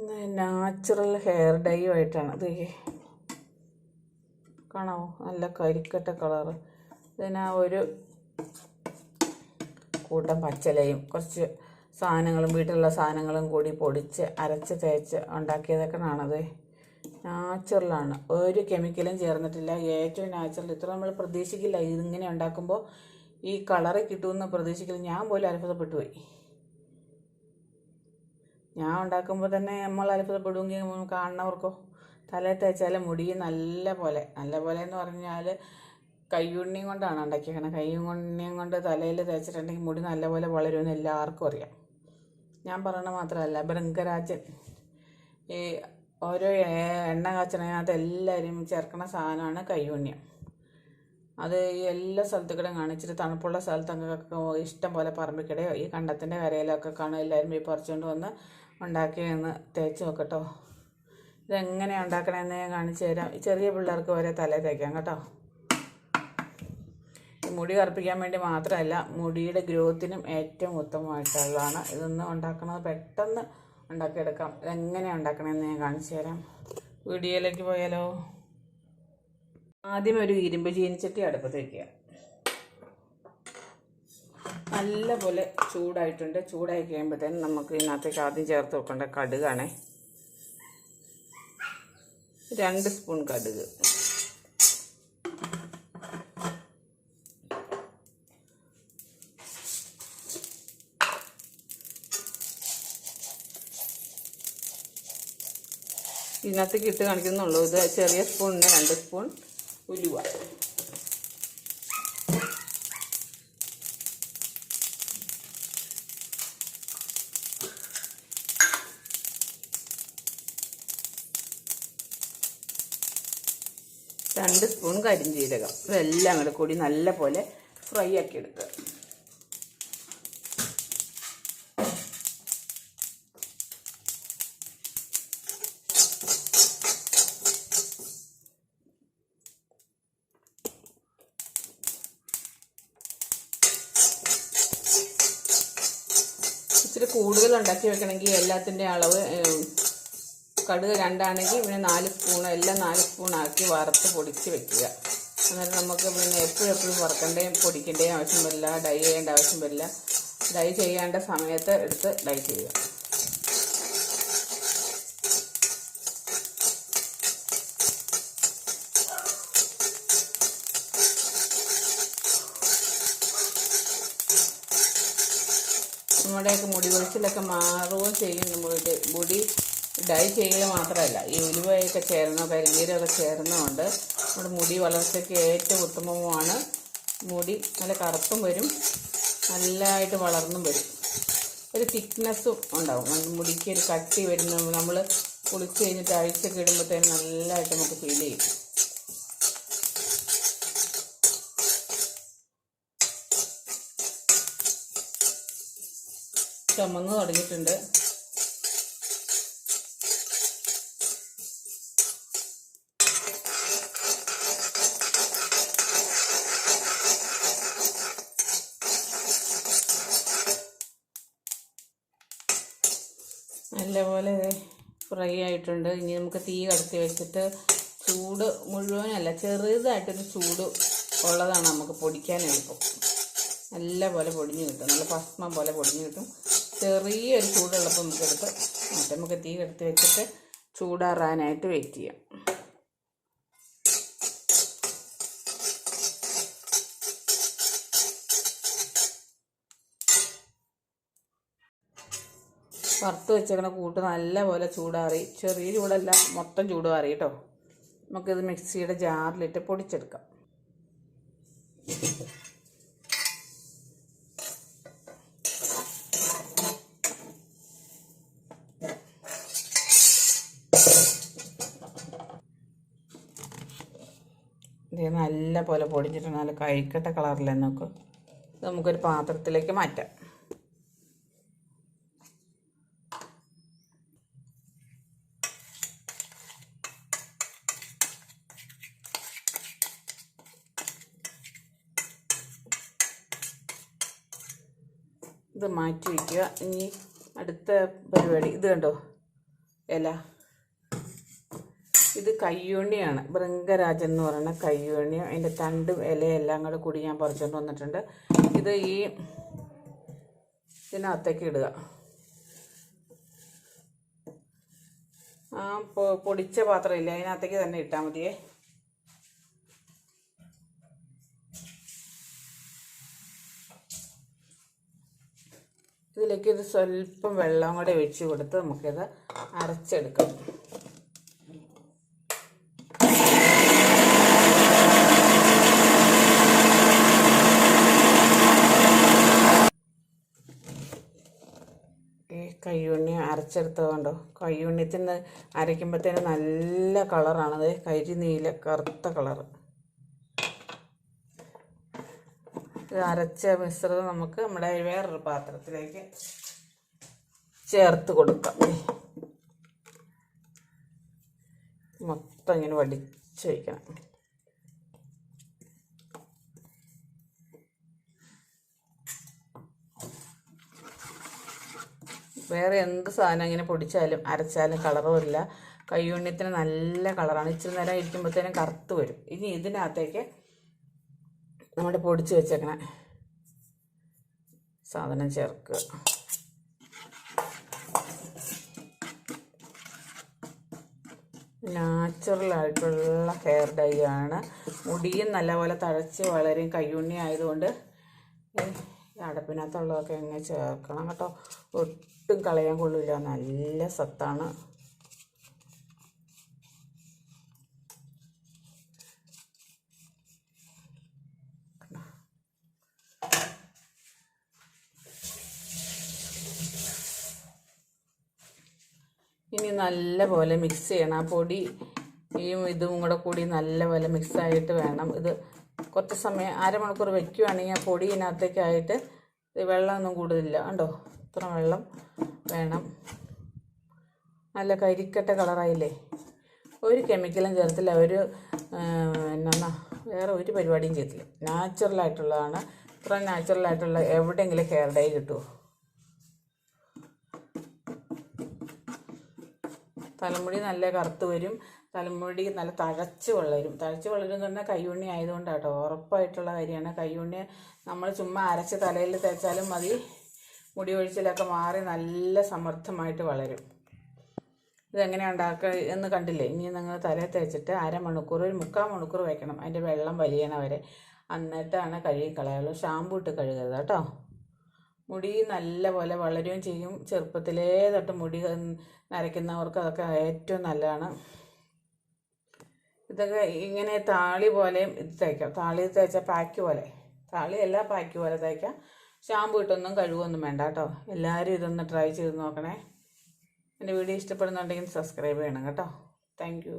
Natural hair dye ആയിട്ടാണ്. ഇത് കാണാമോ നല്ല കരിക്കട്ട കളറ് ഇതിനാ ഒരു കൂട്ടം പച്ചിലയും കുറച്ച് സാധനങ്ങളും വീട്ടിലുള്ള സാധനങ്ങളും കൂടി പൊടിച്ച് അരച്ച് തേച്ച് ഉണ്ടാക്കിയതൊക്കെ ആണത്. നാച്ചുറലാണ് ഒരു കെമിക്കലും ചേർന്നിട്ടില്ല. ഏറ്റവും നാച്ചുറൽ ഇത്ര നമ്മൾ പ്രതീക്ഷിക്കില്ല. ഇതിങ്ങനെ ഉണ്ടാക്കുമ്പോൾ ഈ കളറ് കിട്ടുമെന്ന് പ്രതീക്ഷിക്കില്ല. ഞാൻ പോലും അത്ഭുതപ്പെട്ടു പോയി. ഞാൻ ഉണ്ടാക്കുമ്പോൾ തന്നെ നമ്മൾ അത്ഭുതപ്പെടുമെങ്കിൽ കാണുന്നവർക്കോ തലയിൽ തേച്ചാൽ മുടി നല്ല പോലെ നല്ല പോലെ എന്ന് പറഞ്ഞാൽ കയ്യുണ്ണിയും കൊണ്ടാണ് ഉണ്ടാക്കിയേക്കണത് കയ്യുണ്ണിയും കൊണ്ട് തലയിൽ തേച്ചിട്ടുണ്ടെങ്കിൽ മുടി നല്ല പോലെ വളരുമെന്ന് എല്ലാവർക്കും അറിയാം. ഞാൻ പറയണ മാത്രമല്ല ബൃങ്കരാജൻ ഈ ഓരോ എണ്ണ കാച്ചണതിനകത്ത് എല്ലാവരും ചേർക്കുന്ന സാധനമാണ് കയ്യുണ്ണിയം. അത് ഈ എല്ലാ സ്ഥലത്തുകൂടെയും കാണിച്ചിട്ട് തണുപ്പുള്ള സ്ഥലത്തൊക്കെ ഇഷ്ടം പോലെ പറമ്പിക്കിടയോ ഈ കണ്ടത്തിന്റെ കരയിലൊക്കെ കാണും എല്ലാവരും ഈ പറിച്ചുകൊണ്ട് വന്ന് ഉണ്ടാക്കിയെന്ന് തേച്ച് നോക്കട്ടോ. ഇതെങ്ങനെയാണ് ഉണ്ടാക്കണമെന്ന് ഞാൻ കാണിച്ചു തരാം. ചെറിയ പിള്ളേർക്ക് വരെ തലേ തേക്കാം കേട്ടോ. ഈ മുടി കറുപ്പിക്കാൻ വേണ്ടി മാത്രമല്ല മുടിയുടെ ഗ്രോത്തിനും ഏറ്റവും ഉത്തമമായിട്ടുള്ളതാണ് ഇതൊന്ന് ഉണ്ടാക്കുന്നത് പെട്ടെന്ന് ഉണ്ടാക്കിയെടുക്കാം. ഇതെങ്ങനെയാണ് ഉണ്ടാക്കണമെന്ന് ഞാൻ കാണിച്ചു തരാം. വീഡിയോയിലേക്ക് പോയാലോ? ആദ്യം ഒരു ഇരുമ്പ് ചീനിച്ചട്ടി അടുപ്പത്ത് വയ്ക്കുക നല്ലപോലെ ചൂടായിട്ടുണ്ട്. ചൂടായി കഴിയുമ്പോഴത്തേനും നമുക്ക് ഇതിനകത്തേക്ക് ആദ്യം ചേർത്ത് വെക്കേണ്ട കടുകാണേ. രണ്ട് സ്പൂൺ കടുക്. ഇതിനകത്തേക്ക് ഇട്ട് കാണിക്കുന്നുള്ളൂ. ഇത് ചെറിയ സ്പൂണിന് രണ്ട് സ്പൂൺ ഉലുവ. രണ്ട് സ്പൂൺ കരിഞ്ജീരകം ഇതെല്ലാം കൂടെ കൂടി നല്ല പോലെ ഫ്രൈ ആക്കി എടുക്കുക. ഇച്ചിരി കൂടുതൽ ഉണ്ടാക്കി വെക്കണമെങ്കിൽ എല്ലാത്തിന്റെ അളവ് കടുക് രണ്ടാണെങ്കിൽ പിന്നെ നാല് സ്പൂൺ എല്ലാം നാല് സ്പൂൺ ആക്കി വറുത്ത് പൊടിച്ച് വെക്കുക. അന്നേരം നമുക്ക് പിന്നെ എപ്പോഴും എപ്പോഴും വറുക്കേണ്ടേയും പൊടിക്കേണ്ടേയും ആവശ്യം വരില്ല ഡൈ ചെയ്യേണ്ട ആവശ്യം വരില്ല ഡൈ ചെയ്യേണ്ട സമയത്ത് എടുത്ത് ഡൈ ചെയ്യുക. നമ്മുടെയൊക്കെ മുടി കൊഴിച്ചിലൊക്കെ മാറുകയും ചെയ്യും മുടി മുടി. ഡൈ ചെയ്യുക മാത്രമല്ല ഈ ഉലുവയൊക്കെ ചേർന്ന കരിനീരൊക്കെ ചേർന്നുകൊണ്ട് നമ്മുടെ മുടി വളർച്ചയ്ക്ക് ഏറ്റവും ഉത്തമവുമാണ്. മുടി നല്ല കറുപ്പും വരും നല്ലതായിട്ട് വളർന്നും വരും. ഒരു തിക്നെസ്സും ഉണ്ടാവും. മുടിക്ക് ഒരു കട്ടി വരുന്ന നമ്മൾ കുളിച്ച് കഴിഞ്ഞിട്ട് അഴിച്ചൊക്കെ ഇടുമ്പോഴത്തേന് നല്ലതായിട്ട് നമുക്ക് ഫീൽ ചെയ്യും. ചുമന്ന് തുടങ്ങിയിട്ടുണ്ട്. നല്ലപോലെ ഫ്രൈ ആയിട്ടുണ്ട്. ഇനി നമുക്ക് തീ കടത്തി വെച്ചിട്ട് ചൂട് മുഴുവനല്ല ചെറുതായിട്ടൊരു ചൂട് ഉള്ളതാണ് നമുക്ക് പൊടിക്കാൻ എളുപ്പം. നല്ല പോലെ പൊടിഞ്ഞ് കിട്ടും. നല്ല ഭസ്മം പോലെ പൊടിഞ്ഞ് കിട്ടും. ചെറിയൊരു ചൂടുള്ളപ്പോൾ നമുക്കെടുത്ത് മറ്റേ നമുക്ക് തീ കടത്തി വെച്ചിട്ട് ചൂടാറാനായിട്ട് വെയിറ്റ് ചെയ്യാം. വറുത്ത് വെച്ചേക്കണ കൂട്ട് നല്ലപോലെ ചൂടാറി. ചെറിയ ചൂടല്ല മൊത്തം ചൂടാറി കേട്ടോ. നമുക്കിത് മിക്സിയുടെ ജാറിലിട്ട് പൊടിച്ചെടുക്കാം. നല്ല പോലെ പൊടിഞ്ഞിട്ട് നല്ല കഴിക്കട്ട കളറിലെ നോക്ക്. നമുക്കൊരു പാത്രത്തിലേക്ക് മാറ്റാം. ഇത് മാറ്റി വയ്ക്കുക ഇനി അടുത്ത പരിപാടി. ഇത് കണ്ടോ? ഇല. ഇത് കയ്യോണിയാണ്. ബൃങ്കരാജൻ എന്ന് പറയുന്ന കയ്യോണി അതിന്റെ തണ്ടും ഇലയെല്ലാം കൂടെ കൂടി ഞാൻ പറിച്ചുകൊണ്ട് വന്നിട്ടുണ്ട്. ഇത് ഈ ഇതിനകത്തേക്ക് ഇടുക. ആ പൊടിച്ച പാത്രമില്ല അതിനകത്തേക്ക് തന്നെ ഇട്ടാൽ മതിയേ. ഇതിലേക്ക് ഇത് സ്വല്പം വെള്ളം കൂടെ ഒഴിച്ച് കൊടുത്ത് നമുക്കിത് അരച്ചെടുക്കാം. കയ്യുണ്ണി അരച്ചെടുത്തത് കണ്ടോ? കയ്യുണ്ണിത്തിന് അരയ്ക്കുമ്പോഴത്തേന് നല്ല കളറാണത് കരി നീല കറുത്ത കളറ്. അരച്ച മിശ്രിതം നമുക്ക് നമ്മുടെ വേറൊരു പാത്രത്തിലേക്ക് ചേർത്ത് കൊടുക്കാം. മൊത്തം ഇങ്ങനെ വടിച്ച് വയ്ക്കണം വേറെ എന്ത് സാധനം ഇങ്ങനെ പൊടിച്ചാലും അരച്ചാലും കളറും ഇല്ല. കയ്യുണ്ണിത്തിന് നല്ല കളറാണ്. ഇച്ചിരി നേരം ഇരിക്കുമ്പോഴത്തേനും കറുത്ത് വരും. ഇനി ഇതിനകത്തേക്ക് നമ്മുടെ പൊടിച്ച് വെച്ചേക്കണ. സാധനം ചേർക്കുക. നാച്ചുറലായിട്ടുള്ള ഹെയർ ഡൈ ആണ്. മുടിയും നല്ലപോലെ തഴച്ച് വളരും. കയ്യുണ്ണി ആയതുകൊണ്ട് അടപ്പിനകത്തുള്ളതൊക്കെ എങ്ങനെ ചേർക്കണം കേട്ടോ. ഒട്ടും കളയാൻ കൊള്ളില്ല. നല്ല സത്താണ്. ഇനി നല്ലപോലെ മിക്സ് ചെയ്യണം. ആ പൊടി ഈ ഇതും കൂടെ കൂടി നല്ലപോലെ മിക്സ് ആയിട്ട് വേണം. ഇത് കുറച്ച് സമയം അരമണിക്കൂർ വെക്കുകയാണെങ്കിൽ ആ പൊടി ഇതിനകത്തേക്കായിട്ട് ഇത് വെള്ളമൊന്നും കൂടുതലില്ല. കണ്ടോ? ഇത്ര വെള്ളം വേണം. നല്ല കരിക്കട്ട കളറായില്ലേ ഒരു കെമിക്കലും ചേർത്തില്ല. ഒരു എന്നാ വേറെ ഒരു പരിപാടിയും ചെയ്തില്ല നാച്ചുറലായിട്ടുള്ളതാണ് ഇത്ര നാച്ചുറലായിട്ടുള്ള എവിടെയെങ്കിലും ഹെയർ ഡൈ കിട്ടുമോ തലമുടി നല്ല കറുത്ത് വരും തലമുടി നല്ല തഴച്ച് വളരും. തഴച്ച് വളരും പറഞ്ഞാൽ കയ്യുണ്ണി ആയതുകൊണ്ടാണ് കേട്ടോ ഉറപ്പായിട്ടുള്ള കാര്യമാണ്. കയ്യുണ്ണി നമ്മൾ ചുമ്മാ അരച്ച് തലയിൽ തേച്ചാലും മതി. മുടി ഒഴിച്ചിലൊക്കെ മാറി നല്ല സമർത്ഥമായിട്ട് വളരും. ഇതെങ്ങനെ ഉണ്ടാക്കുക എന്ന് കണ്ടില്ലേ? ഇനി നിങ്ങൾ തലയിൽ തേച്ചിട്ട് അരമണിക്കൂർ ഒരു മുക്കാൽ മണിക്കൂർ വയ്ക്കണം. അതിന്റെ വെള്ളം വലിയണ വരെ. എന്നിട്ടാണ് കഴുകി കളയുള്ളൂ ഷാമ്പു ഇട്ട് കഴുകരുത് കേട്ടോ. മുടി നല്ല പോലെ വളരുകയും ചെയ്യും. ചെറുപ്പത്തിലേ തൊട്ട് മുടി നരയ്ക്കുന്നവർക്ക് അതൊക്കെ ഏറ്റവും നല്ലതാണ്. ഇതൊക്കെ ഇങ്ങനെ താളി പോലെയും ഇത് തേക്കാം. താളി തേച്ച പാക്ക് പോലെ. താളി അല്ല പാക്ക് പോലെ തേക്കാം. ഷാമ്പു ഇട്ടൊന്നും കഴുകൊന്നും വേണ്ട കേട്ടോ. എല്ലാവരും ഇതൊന്ന് ട്രൈ ചെയ്ത് നോക്കണേ. എന്റെ വീഡിയോ ഇഷ്ടപ്പെടുന്നുണ്ടെങ്കിൽ സബ്സ്ക്രൈബ് ചെയ്യണം കേട്ടോ. താങ്ക്